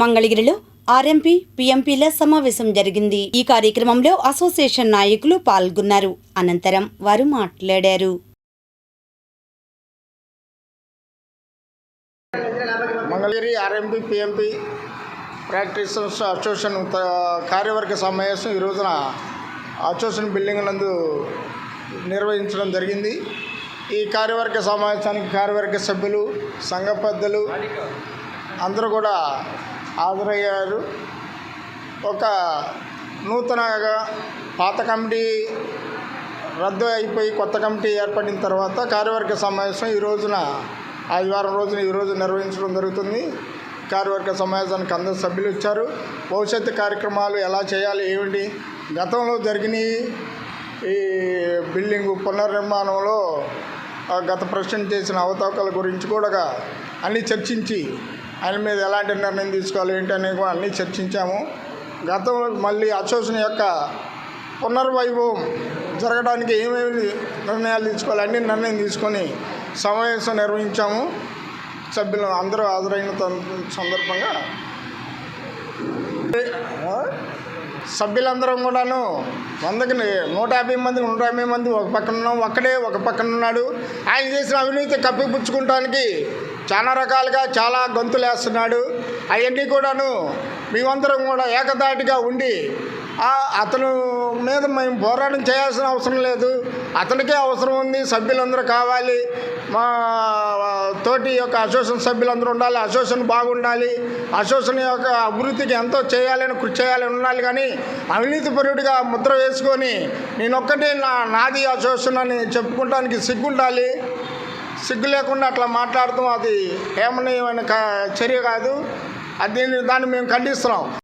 మంగళగిరిలో ఆర్ఎంపీ పీఎంపీల సమావేశం జరిగింది. ఈ కార్యక్రమంలో అసోసియేషన్ నాయకులు పాల్గొన్నారు. అనంతరం వారు మాట్లాడారు. Mangalagiri RMP PMP practitioners association కార్యవర్గ సమావేశం ఈ రోజున అసోసియేషన్ బిల్డింగ్ నందు నిర్వహించడం జరిగింది. ఈ కార్యవర్గ సమావేశానికి కార్యవర్గ సభ్యులు సంఘ పెద్దలు అందరూ కూడా హాజరయ్యారు ఒక నూతనగా పాత కమిటీ రద్దు అయిపోయి కొత్త కమిటీ ఏర్పడిన తర్వాత కార్యవర్గ సమావేశం ఈ రోజున ఆదివారం రోజున ఈ రోజు నిర్వహించడం జరుగుతుంది. కార్యవర్గ సమావేశానికి అందరు సభ్యులు ఇచ్చారు భవిష్యత్తు కార్యక్రమాలు ఎలా చేయాలి ఏమిటి? గతంలో జరిగిన ఈ బిల్డింగ్ పునర్నిర్మాణంలో గత ప్రశ్న చేసిన అవతాకాల గురించి కూడా అన్నీ చర్చించి ఆయన మీద ఎలాంటి నిర్ణయం తీసుకోవాలి ఏంటి కూడా అన్నీ చర్చించాము. గతంలో మళ్ళీ అసోసియేషన్ యొక్క పునర్వైభవం జరగడానికి ఏమేమి నిర్ణయాలు తీసుకోవాలి అన్ని నిర్ణయం తీసుకొని సమావేశం నిర్వహించాము. సభ్యులు అందరూ హాజరైన సందర్భంగా సభ్యులందరం కూడాను వందకి నూట యాభై మంది నూట యాభై మంది ఒక పక్కన ఉన్నాం ఒక్కడే ఒక పక్కన ఉన్నాడు. ఆయన చేసిన అవినీతి కప్పిపుచ్చుకుంటానికి చాలా రకాలుగా చాలా గొంతులు వేస్తున్నాడు అవన్నీ కూడాను మేమందరం కూడా ఏకదాటిగా ఉండి అతను మీద మేము పోరాటం చేయాల్సిన అవసరం లేదు. అతనికే అవసరం ఉంది సభ్యులందరూ కావాలి. మా తోటి యొక్క అసోసియేషన్ సభ్యులందరూ ఉండాలి అసోసియేషన్ బాగుండాలి. అసోసియేషన్ యొక్క అభివృద్ధికి ఎంతో చేయాలని కృషి చేయాలని ఉండాలి. కానీ అవినీతి పరుడిగా ముద్ర వేసుకొని నేనొక్కటే నా నాది అసోసియేషన్ అని చెప్పుకోవడానికి సిగ్గుండాలి. సిగ్గు లేకుండా అట్లా మాట్లాడటం అది ఏమనీయమైన చర్య కాదు. అది దాన్ని మేము ఖండిస్తున్నాం.